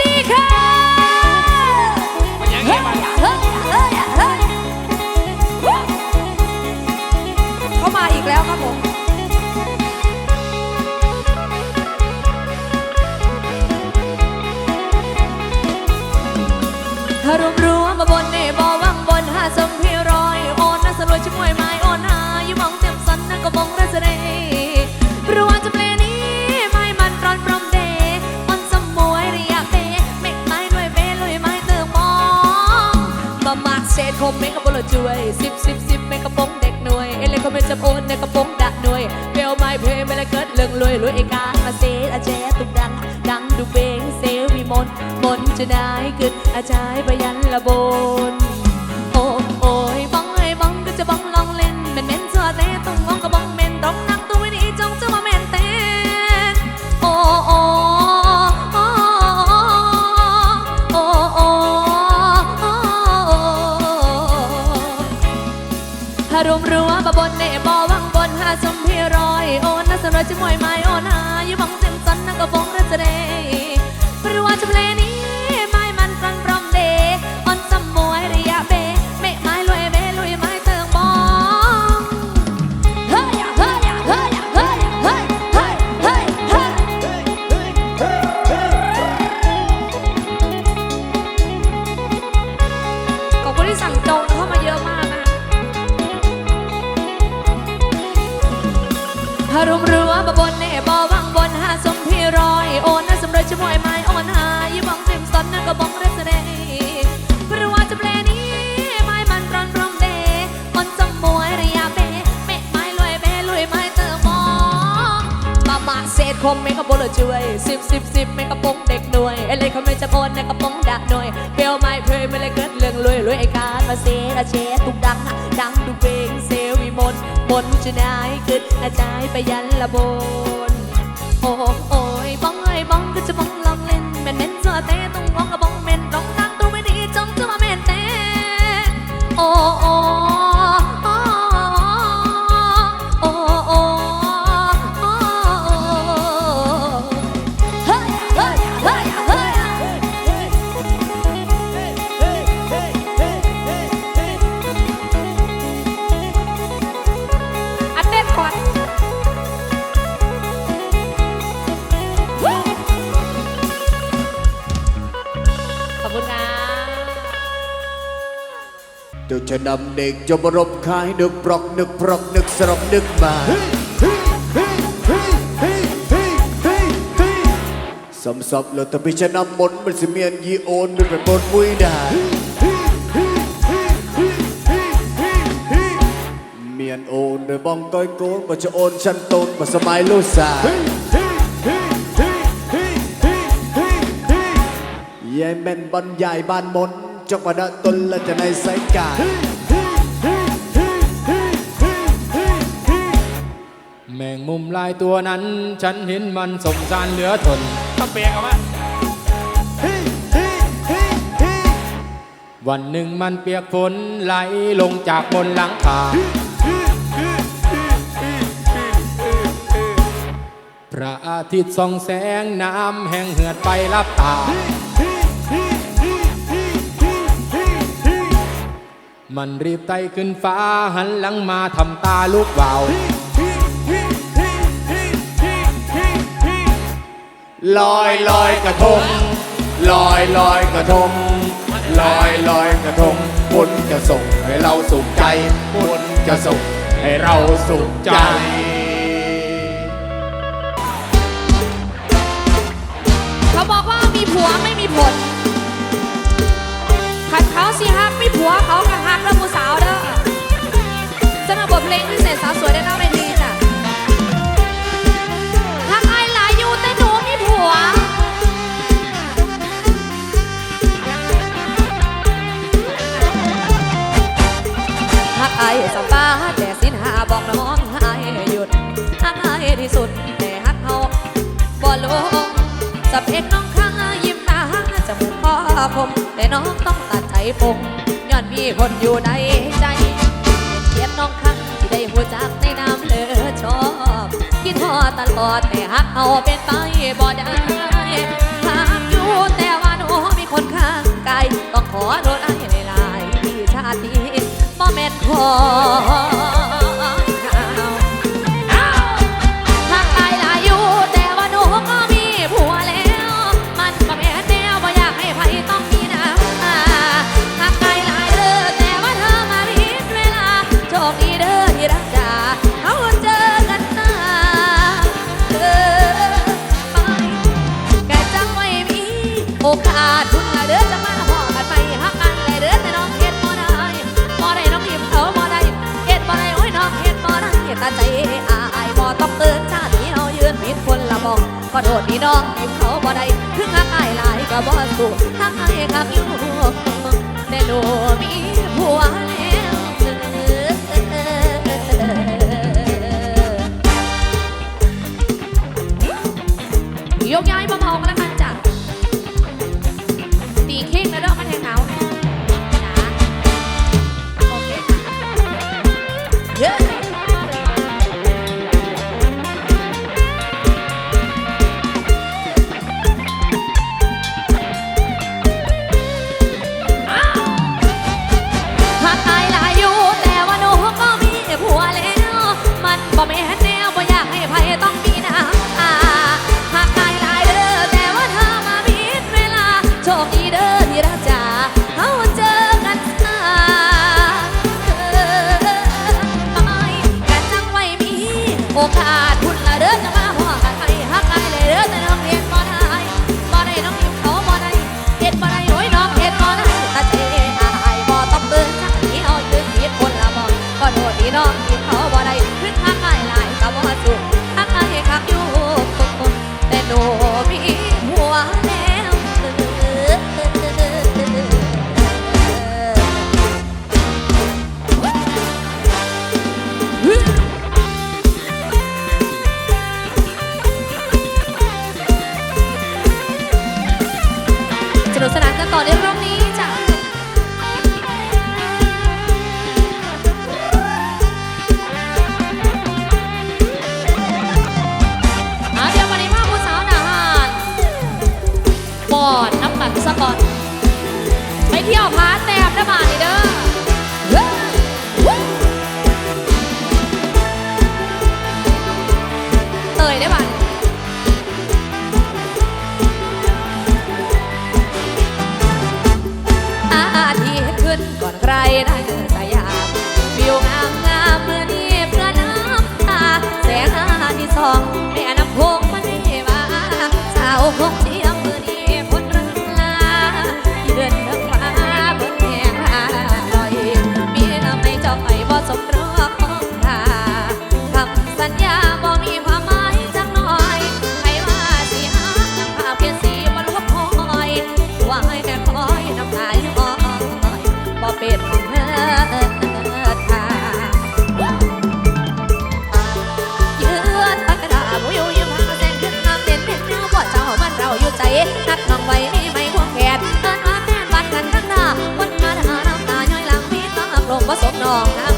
ดีค่ เศษคมเมกะบลช่วยสิบสิบสิบเมกะปงเด็กหน่วยเอเลยเขาไม่จะโอนในกระปงดะหน่วยเบลไม้เพลไม่เลยเกิดเรื่องรวยรวยไอ้กามาเซอาเจตุกดัง ดังดูเบงเซวีมนมนจะได้กึดอาจายปยันละโบน รวมรัวบะบนเนบอวังบนหาสมพี่รอย โอนน่าสนใจมวยไม้โอนหาอยู่บังเต็มสันนั่งก็บงรัศเด ฮารุมรัวบะบนเน่บอวังบนหาสมพี่รอย โอนน่าสำเร็จช่วยไม้โอนหายี่บังเต็มสันนัก็บ้องเรสเดเพราะว่าจะเพลนี้ไม้มันรอนร้องเดอนจมวยระยะเบเมะไม้ลอยเบลุยไม้เติมมองมามาเศษคมเมกะโบลช่วยสิบสิบสิบเมกะปงเด็กหน่วยเอเลยเขาไม่จะโอนในกระปงดักหน่วยเปลวไม้เพลยไม่เลยเกิดเรื่องรวยรวยไอ้การมาเซอาเชตุกดัง มนจะได้เกิดอาจายไปยันละบน โอ้โอ้ยบ้องเอ้ ឆ្នាំនេះខ្ញុំរំខាយនឹកប្រកនឹកប្រកនឹកស្រពនឹកបានសំសពលុតពីឆ្នាំមុនមិនស្មានយីអូនមានប្រពន្ធមួយដែរមានអូននៅបងកុយកូនបើចអូនฉันតូនបើសម័យលុសាយាយមិនបនយាយបានមុន จกประดตนและจะในสายกายแมงมุมลายตัวนั้น ฉันเห็นมันสมสารเหลือทนต้องเปลี่ยนกันว่าวันหนึ่งมันเปียกฝนไหลลงจากบนหลังคาพระอาทิตย์ส่องแสงน้ำแห้งเหือดไปรับตา มันรีบไต่ขึ้นฟ้าหันหลังมาทำตาลูกวาวลอยลอยกระทง ลอยลอยกระทง ลอยลอยกระทงบุญจะส่งให้เราสุขใจบุญจะส่งให้เราสุขใจเขาบอกว่ามีผัวไม่มีผลขันเขาสิฮักไมีผัวเขา กับฮักแล้สาวเด้อสำหรับบทเพลงพิเศษสาวสวยได้เล่าในทีจ้ะฮักไอหลายอยู่แต่หนูมีผัวฮักไอายสบาแต่สินหาบอกน้องไอหยุดฮักไอที่สุดแต่ฮักเขาบ่ลงสับเอกน้องข้างยิ้มตาจมูกพ่อผมแต่น้องต้องตัดใจผมานมีคนอยู่ในใจเทียบน้องคังที่ได้หัวจักในน้ำเลอชอบกิดพอตลอดแต่หักเอาเป็นไปบ่ได้หากอยู่แต่ว่าหนูมีคนข้างกายต้องขอโทษไอ้ในลายที่ชาตินี้บ่แม่นขอ เป็ดคุณเทาเยือตะกระดาบุยยิ้มหางแสงขึ้นน้ำเด่นเด่นเนื้อบ่เจ้ามันเราอยู่ใจ นัดน้องไว้ม่ไม่ห่งแขนเอิ้นว่าแนบัดกันทั้งหาวันมาหาน้ำตาย้ยหลังพี่ต้องอับลงผสนองนะ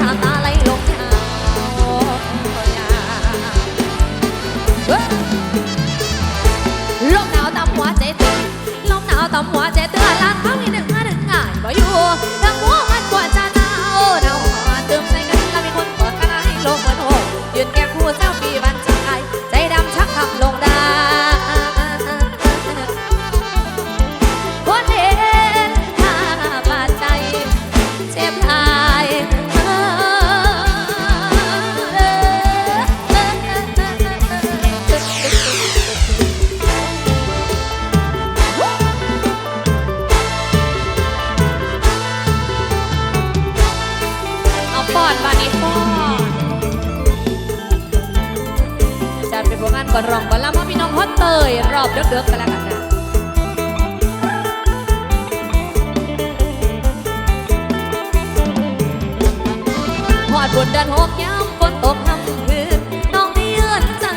ถ้าตา ก็ร้องก็ลำพ่อพี่น้องฮอตเตยรอบเดือกๆกันแล้วกันค่ะหอดบนดันหกย้ำฝนตกทำคืดน้องนี่เอื้อนจัน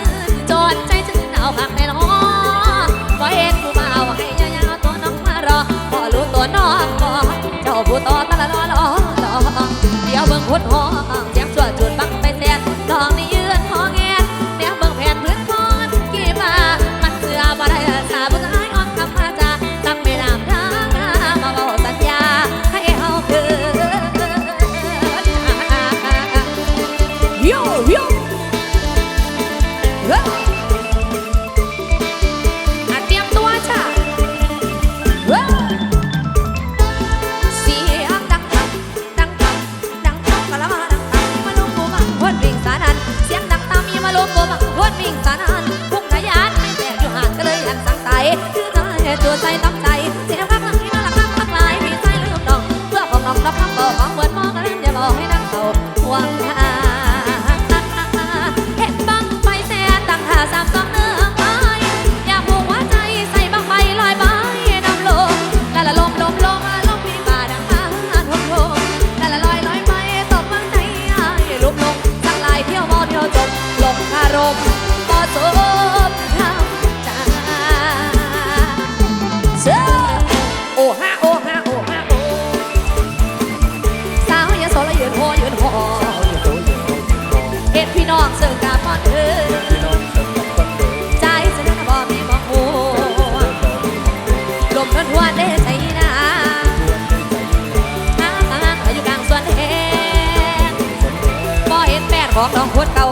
จอดใจฉันหนาวหักแน่นอนพอเห็นผู้บ่าวให้ยาวๆตัวน้องมารอพอรู้ตัวน้องก็เจ้าผู้ต่อตาละล้อล้อเดี๋ยวเบิ่งคดห้อง ถือใจตัวใจต้องใจ ของน้องพวดเก่า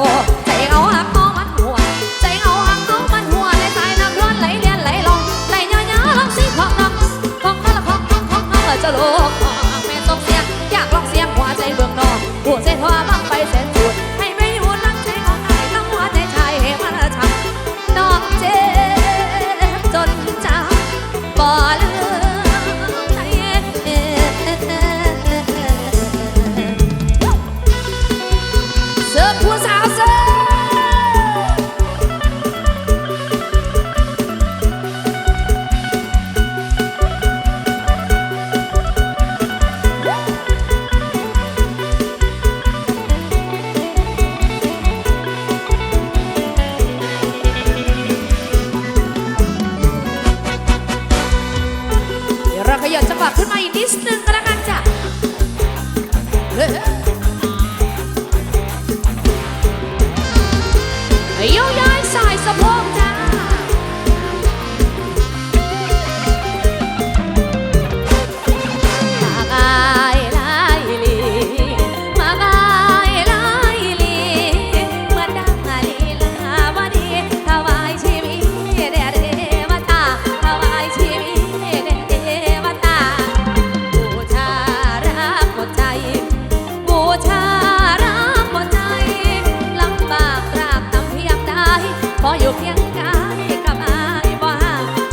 ยับจังหวะขึ้นมาอีกนิดนึงก็แล้วกันจ้ะ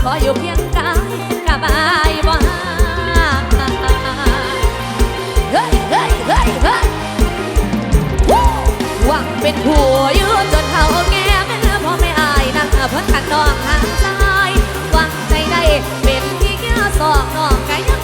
ขออยู่เพียงกายกับอายบ่เฮ้ยเฮ้ยเฮ้ยเฮ้ยหวังเป็นผัวยืนจนเขาแง่เป็อพ่อไม่อายนั่งพันกันนองหางซ้หวังใจได้เป็นที่เกี่ยวสอกนองกายัง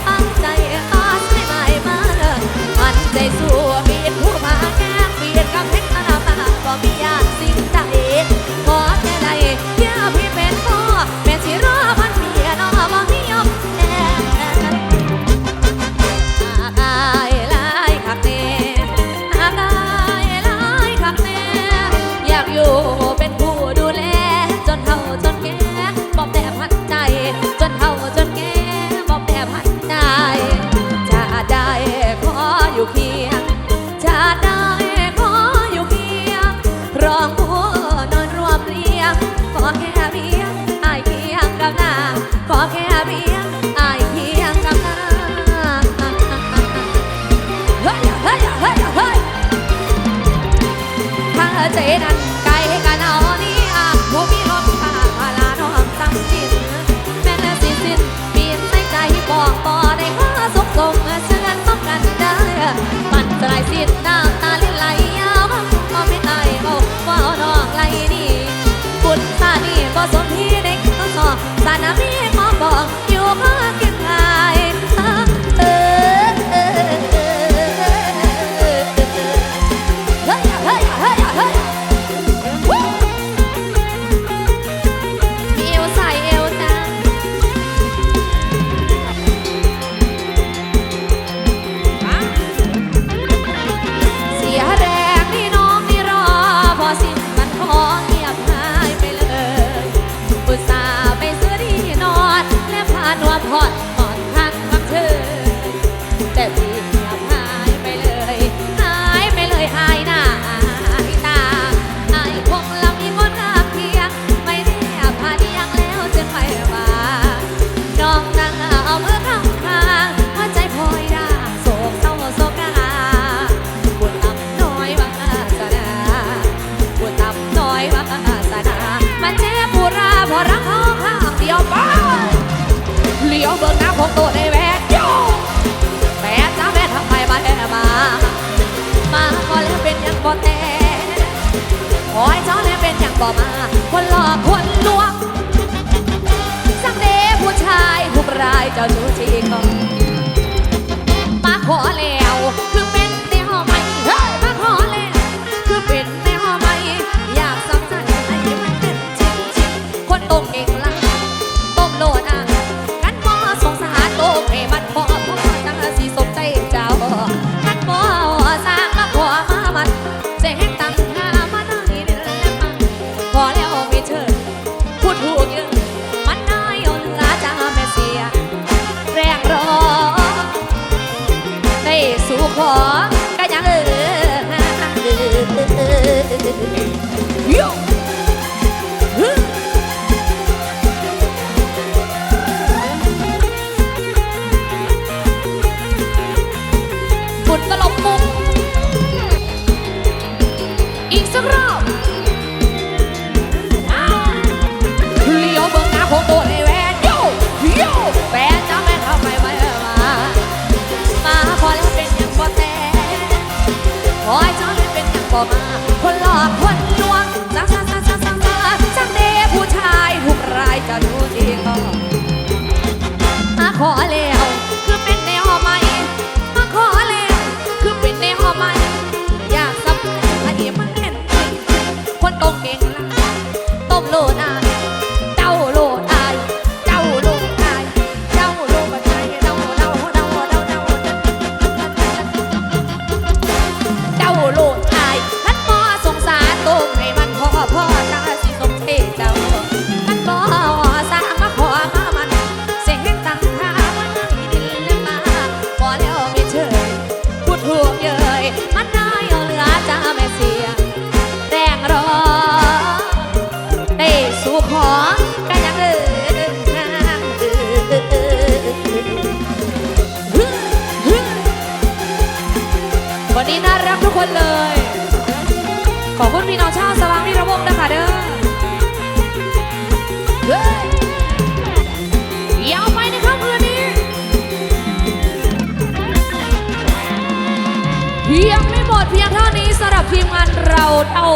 เก่าเท่า